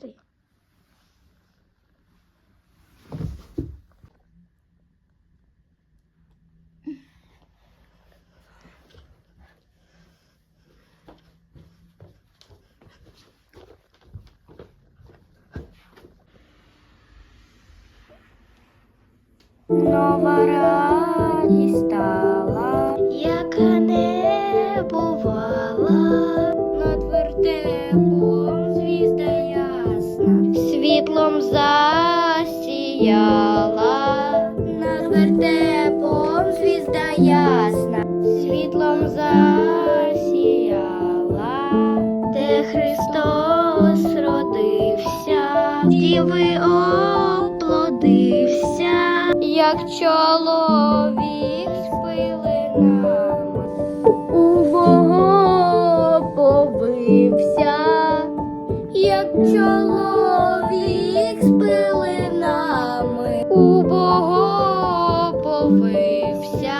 Три. Нова радість. Світлом засіяла, над вертепом звізда ясна, світлом засіяла, де Христос родився, діви оплодився, як чоловік з пилинами, у побився, як чоловік з пилинами убого повився.